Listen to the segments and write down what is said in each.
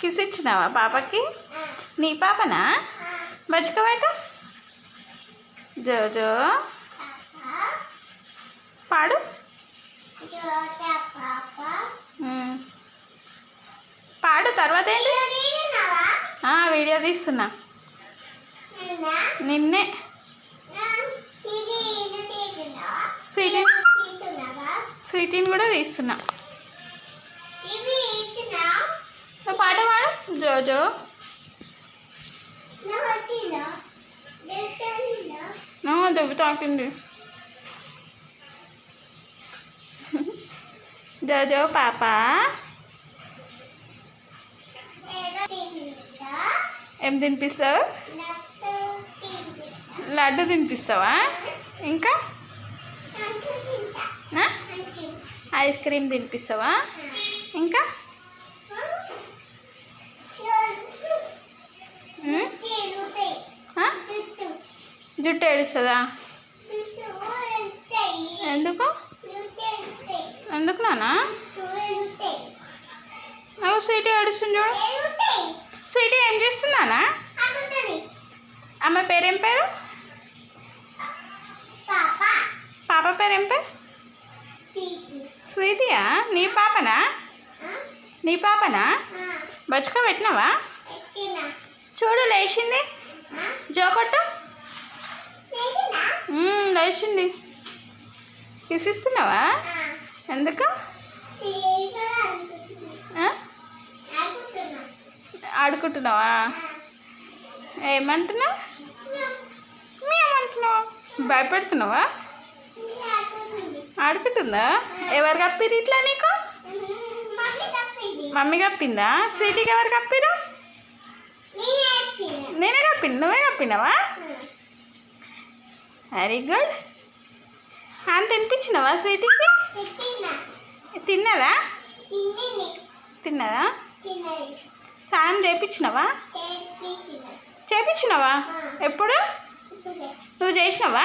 Kiss ఇచ్చినావా పాపకి? నీ పాపనా? బతుకబెట్ట జో జో. పాడు. పాడు తర్వాత ఏంటి? వీడియో తీస్తున్నా. నిన్నే. స్వీటీ స్వీటీని కూడా తీస్తున్నా. పాట పాడు. జో జో. ఆ, దెబ్బ తాకింది. జో జో పాప. ఏం తినిపిస్తావు? లడ్డు తినిపిస్తావా? ఇంకా? ఐస్ క్రీమ్ తినిపిస్తావా? ఇంకా? జుట్టు ఏడుస్తుందా? ఎందుకు? ఎందుకు నానా? నాకు స్వీటీ ఏడుస్తుంది చూడు. స్వీటీ ఏం చేస్తున్నానా అమ్మ పేరేం పేరు? పాప పేరు పేరు? స్వీటీయా? నీ పాపనా? నీ పాపనా? బచ్చుక పెట్టినావా? చూడు లేచింది. జోకొట్టు లేచింది కిసిస్తున్నావా ఎందుకు? ఆడుకుంటున్నావా? ఏమంటున్నావు? ఏమంటున్నావు? భయపెడుతున్నావా? ఆడుకుంటుందా. ఎవరు కప్పిరు ఇట్లా నీకు? మమ్మీ కప్పిందా. స్వీటీకి ఎవరు కప్పిరు నేనే కప్పింది నువ్వే కప్పినావా? వెరీ గుడ్ అని తినిపించినావా స్వీటీకి తిన్నదా? తిన్నదా? స్నానం చేయించినావా చేపించినావా? ఎప్పుడు? నువ్వు చేసినావా?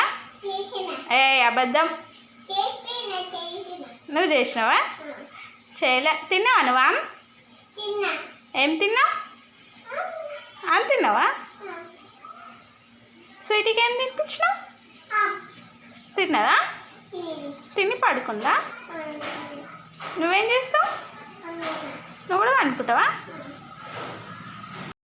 ఏ అబద్ధం. నువ్వు చేసినావా? చేయలే. తిన్నావా నువ్వా ఏం తిన్నావు? అని తిన్నావా? స్వీటీకి ఏం తినిపించినావు? తిన్నదా తిని పడుకుందా? నువ్వేం చేస్తావు? నువ్వు కూడా అనుకుంటావా